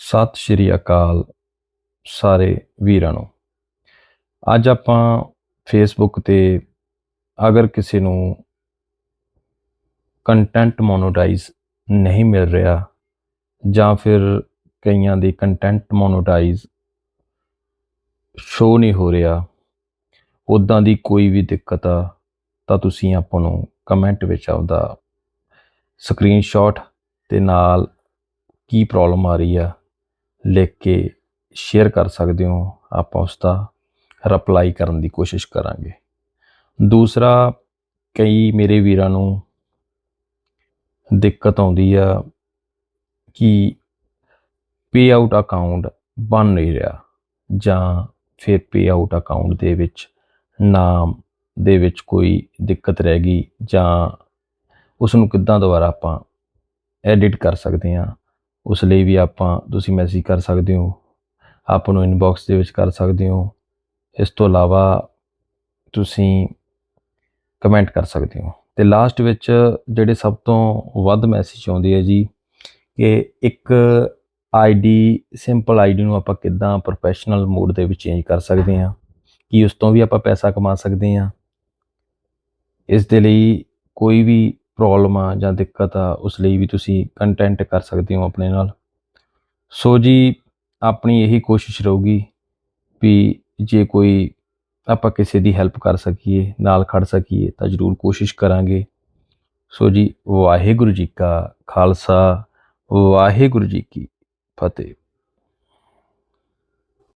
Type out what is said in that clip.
ਸਤਿ ਸ਼੍ਰੀ ਅਕਾਲ ਸਾਰੇ ਵੀਰਾਂ ਨੂੰ। ਅੱਜ ਆਪਾਂ ਫੇਸਬੁੱਕ ਤੇ ਅਗਰ ਕਿਸੇ ਨੂੰ ਕੰਟੈਂਟ ਮੋਨੋਟਾਈਜ਼ ਨਹੀਂ ਮਿਲ ਰਿਹਾ ਜਾਂ ਫਿਰ ਕਈਆਂ ਦੀ ਕੰਟੈਂਟ ਮੋਨੋਟਾਈਜ਼ ਸ਼ੋ ਨਹੀਂ ਹੋ ਰਿਹਾ ਉਦਾਂ ਦੀ ਕੋਈ ਵੀ ਦਿੱਕਤ ਆ, ਤਾਂ ਤੁਸੀਂ ਆਪਾਂ ਨੂੰ ਕਮੈਂਟ ਵਿੱਚ ਆਉਂਦਾ ਸਕਰੀਨਸ਼ਾਟ ਤੇ ਨਾਲ ਕੀ ਪ੍ਰੋਬਲਮ ਆ ਰਹੀ ਆ ਲਿਖ ਕੇ ਸ਼ੇਅਰ ਕਰ ਸਕਦੇ ਹੋ। ਆਪਾਂ ਉਸ ਦਾ ਰਿਪਲਾਈ ਕਰਨ ਦੀ ਕੋਸ਼ਿਸ਼ ਕਰਾਂਗੇ। ਦੂਸਰਾ, ਕਈ ਮੇਰੇ ਵੀਰਾਂ ਨੂੰ ਦਿੱਕਤ ਆਉਂਦੀ ਆ ਕਿ ਪੇ ਆਊਟ ਅਕਾਊਂਟ ਬਣ ਨਹੀਂ ਰਿਹਾ ਜਾਂ ਫਿਰ ਪੇ ਆਊਟ ਅਕਾਊਂਟ ਦੇ ਵਿੱਚ, ਨਾਮ ਦੇ ਵਿੱਚ ਕੋਈ ਦਿੱਕਤ ਰਹਿ ਗਈ ਜਾਂ ਉਸ ਨੂੰ ਕਿੱਦਾਂ ਦੁਬਾਰਾ ਆਪਾਂ ਐਡਿਟ ਕਰ ਸਕਦੇ ਹਾਂ। ਉਸ ਲਈ ਵੀ ਆਪਾਂ ਤੁਸੀਂ ਮੈਸੇਜ ਕਰ ਸਕਦੇ ਹੋ, ਆਪ ਨੂੰ ਇਨਬਾਕਸ ਦੇ ਵਿੱਚ ਕਰ ਸਕਦੇ ਹੋ, ਇਸ ਤੋਂ ਇਲਾਵਾ ਤੁਸੀਂ ਕਮੈਂਟ ਕਰ ਸਕਦੇ ਹੋ। ਤੇ ਲਾਸਟ ਵਿੱਚ ਜਿਹੜੇ ਸਭ ਤੋਂ ਵੱਧ ਮੈਸੇਜ ਆਉਂਦੇ ਆ ਜੀ, ਕਿ ਇੱਕ ਆਈਡੀ ਸਿੰਪਲ ਆਈਡੀ ਨੂੰ ਆਪਾਂ ਕਿੱਦਾਂ ਪ੍ਰੋਫੈਸ਼ਨਲ ਮੋਡ ਦੇ ਵਿੱਚ ਚੇਂਜ ਕਰ ਸਕਦੇ ਹਾਂ, ਕੀ ਉਸ ਤੋਂ ਵੀ ਆਪਾਂ ਪੈਸਾ ਕਮਾ ਸਕਦੇ ਹਾਂ, ਇਸ ਦੇ ਲਈ ਕੋਈ ਵੀ ਪ੍ਰੋਬਲਮ ਆ ਜਾਂ ਦਿੱਕਤ ਆ, ਉਸ ਲਈ ਵੀ ਤੁਸੀਂ ਕੰਟੈਂਟ ਕਰ ਸਕਦੇ ਹੋ ਆਪਣੇ ਨਾਲ। ਸੋ ਜੀ, ਆਪਣੀ ਇਹੀ ਕੋਸ਼ਿਸ਼ ਰਹੂਗੀ ਵੀ ਜੇ ਕੋਈ ਆਪਾਂ ਕਿਸੇ ਦੀ ਹੈਲਪ ਕਰ ਸਕੀਏ, ਨਾਲ ਖੜ ਸਕੀਏ, ਤਾਂ ਜ਼ਰੂਰ ਕੋਸ਼ਿਸ਼ ਕਰਾਂਗੇ। ਸੋ ਜੀ, ਵਾਹਿਗੁਰੂ ਜੀ ਕਾ ਖਾਲਸਾ, ਵਾਹਿਗੁਰੂ ਜੀ ਕੀ ਫਤਿਹ।